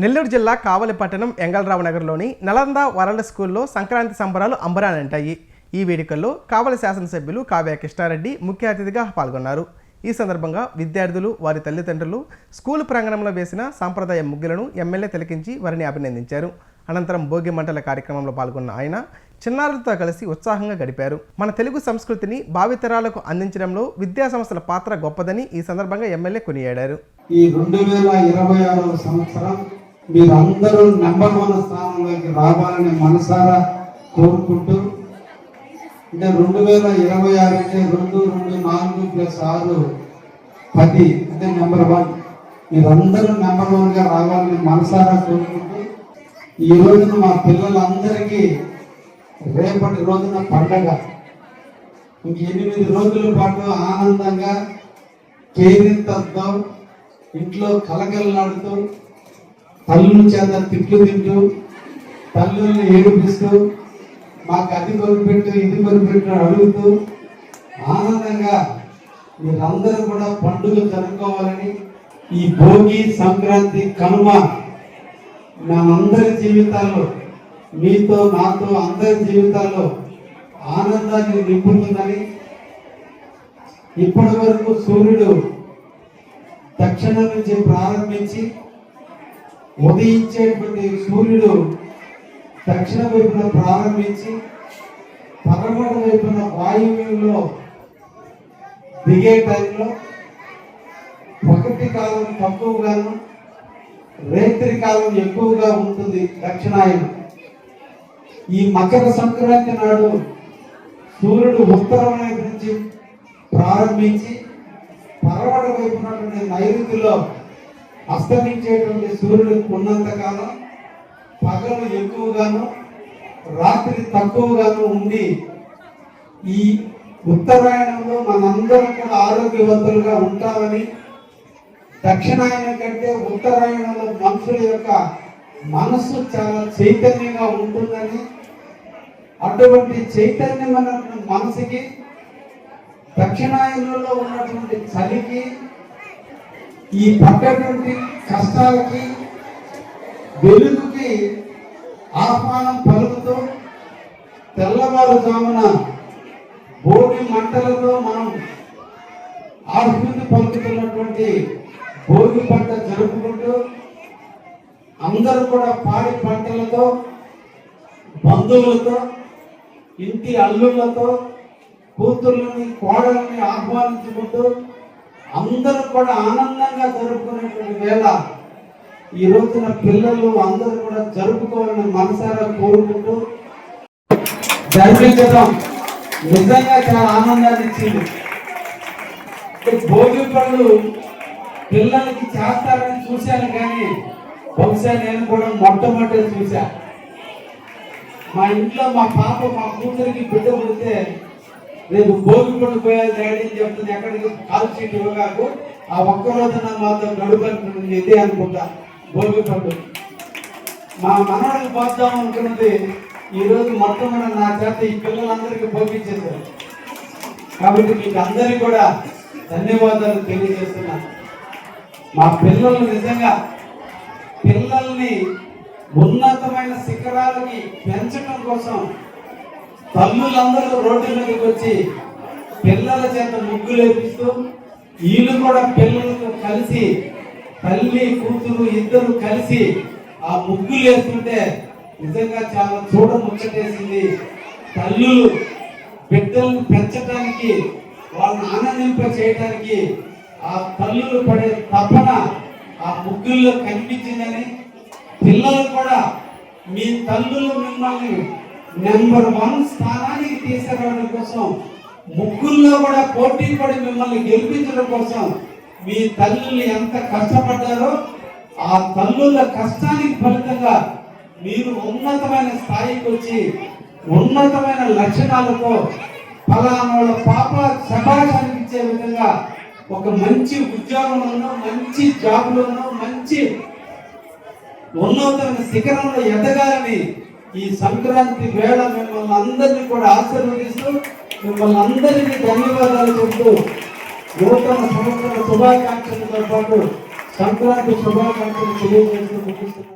నెల్లూరు జిల్లా కావలి పట్టణం ఎంగళరావు నగర్లోని నలంద వరల్డ్ స్కూల్లో సంక్రాంతి సంబరాలు అంబరానంటాయి. ఈ వేడుకల్లో కావలి శాసనసభ్యులు కావ్య కృష్ణారెడ్డి ముఖ్య అతిథిగా పాల్గొన్నారు. ఈ సందర్భంగా విద్యార్థులు వారి తల్లిదండ్రులు స్కూల్ ప్రాంగణంలో వేసిన సాంప్రదాయ ముగ్గులను ఎమ్మెల్యే తిలకించి వారిని అభినందించారు. అనంతరం భోగి మంటల కార్యక్రమంలో పాల్గొన్న ఆయన చిన్నారులతో కలిసి ఉత్సాహంగా గడిపారు. మన తెలుగు సంస్కృతిని భావితరాలకు అందించడంలో విద్యా సంస్థల పాత్ర గొప్పదని ఈ సందర్భంగా ఎమ్మెల్యే కొనియాడారు. ఈ రెండు వేల ఇరవై ఆరవ సంవత్సరం మీరందరూ నెంబర్ వన్ స్థానంలోకి రావాలని మనసారా కోరుకుంటూ అంటే రెండు వేల ఇరవై ఆరు అంటే రెండు రెండు నాలుగు ప్లస్ ఆరు పది అంటే నెంబర్ వన్. మీరందరూ నెంబర్ వన్గా రావాలని మనసారా కోరుకుంటూ ఈ రోజున మా పిల్లలందరికీ రేపటి రోజున పండగ. ఇంక ఎనిమిది రోజుల పాటు ఆనందంగా కేరింతతో ఇంట్లో కలకలలాడుతూ తల్లుల చేత తిట్లు తింటూ తల్లుల్ని ఏడిపిస్తూ మాకు అది కొనిపెట్టు ఇది కొనిపెట్టు అడుగుతూ ఆనందంగా మీరందరూ కూడా పండుగ జరుపుకోవాలని ఈ భోగి సంక్రాంతి కనుమ మనందరి జీవితాల్లో మీతో నాతో అందరి జీవితాల్లో ఆనందాన్ని నింపుతుందని ఇప్పటి వరకు సూర్యుడు దక్షిణం నుంచి ప్రారంభించి ఉదయించేటువంటి సూర్యుడు దక్షిణ వైపున ప్రారంభించి పడమట వైపున వాయువ్యంలో దిగే టైంలో ప్రకృతి కాలం తక్కువగాను రేత్రి కాలం ఎక్కువగా ఉంటుంది దక్షిణాయన. ఈ మకర సంక్రాంతి నాడు సూర్యుడు ఉత్తరం నుంచి ప్రారంభించి పరమట వైపు నైరుతిలో అస్తమించేటువంటి సూర్యుడు ఉన్నంతకాలం పగలు ఎక్కువగాను రాత్రి తక్కువగాను ఉండి ఈ ఉత్తరాయణంలో మనందరం కూడా ఆరోగ్యవంతులుగా ఉంటామని దక్షిణాయనం కంటే ఉత్తరాయణంలో మనుషుల యొక్క మనస్సు చాలా చైతన్యంగా ఉంటుందని అటువంటి చైతన్యమైన మనసుకి దక్షిణాయనంలో ఉన్నటువంటి చలికి ఈ పడ్డటువంటి కష్టాలకి వెలుగుకి ఆహ్వానం పలుకుతూ తెల్లవారుజామున భోగి మంటలతో మనం ఆహ్వాని పలుకుతున్నటువంటి భోగి పంట జరుపుకుంటూ అందరూ కూడా పాడి పంటలతో బంధువులతో ఇంటి అల్లులతో కూతుర్లని కోడల్ని ఆహ్వానించుకుంటూ అందరూ కూడా ఆనందంగా జరుపుకునేటువంటి వేళ ఈ రోజున పిల్లలు అందరూ కూడా జరుపుకోవాలని మనసారా కోరుకుంటూ జరిపించడం నిజంగా చాలా ఆనందాన్ని ఇచ్చింది. భోగి పనులు పిల్లలకి చేస్తారని చూశాను కానీ బహుశా నేను కూడా మొట్టమొదటి చూశా. మా ఇంట్లో మా పాప మా కూతురికి బిడ్డ పుడితే రేపు భోగి పండు పోయాలి అని చెప్తుంది. ఎక్కడికి కాల్ షీట్ ఇవ్వగాకు ఆ ఒక్క రోజున మాత్రం గడుపు ఇదే అనుకుంటా. భోగి పండు మా మనవడికి పోద్దాం అనుకున్నది. ఈరోజు మొత్తం మొట్టమొదటి నా చేత ఈ పిల్లలందరికీ భోగించేశారు. కాబట్టి మీకు అందరికీ కూడా ధన్యవాదాలు తెలియజేస్తున్నాను. మా పిల్లలు నిజంగా పిల్లల్ని ఉన్నతమైన శిఖరాలకి పెంచడం కోసం తల్లులందరూ రోడ్డు మీదకి వచ్చి పిల్లల చేత ముగ్గులు వేపిస్తూ వీళ్ళు కూడా పిల్లలతో కలిసి తల్లి కూతురు ఇద్దరు కలిసి ఆ ముగ్గులు వేస్తుంటే నిజంగా చాలా చూడ ముచ్చటేసింది. తల్లులు బిడ్డలను పెంచడానికి వాళ్ళని ఆనందింప చేయడానికి ఆ తల్లులు పడే తపన ఆ ముగ్గుల్లో కనిపించిందని పిల్లలు కూడా మీ తల్లులు మిమ్మల్ని నెంబర్ వన్ స్థానానికి తీసుకురావడం కోసం ముగ్గుల్లో కూడా పోటీ పడి మిమ్మల్ని గెలిపించడం కోసం మీ తల్లులు ఎంత కష్టపడ్డారో ఆ తల్లుల కష్టానికి ఫలితంగా మీరు ఉన్నతమైన స్థాయికి వచ్చి ఉన్నతమైన లక్షణాలతో ఫలానోళ్ళ పాప శబాష్ అనిపించే విధంగా ఒక మంచి ఉద్యోగంలోనో మంచి జాబ్లోనో మంచి ఉన్నతమైన శిఖరంలో ఎదగాలని ఈ సంక్రాంతి వేళ మిమ్మల్ని అందరినీ కూడా ఆశీర్వదిస్తూ మిమ్మల్ని అందరికీ ధన్యవాదాలు చెబుతూ నూతన సంవత్సర శుభాకాంక్షలతో పాటు సంక్రాంతి శుభాకాంక్షలు తెలియజేస్తూ ముగిస్తున్నాను.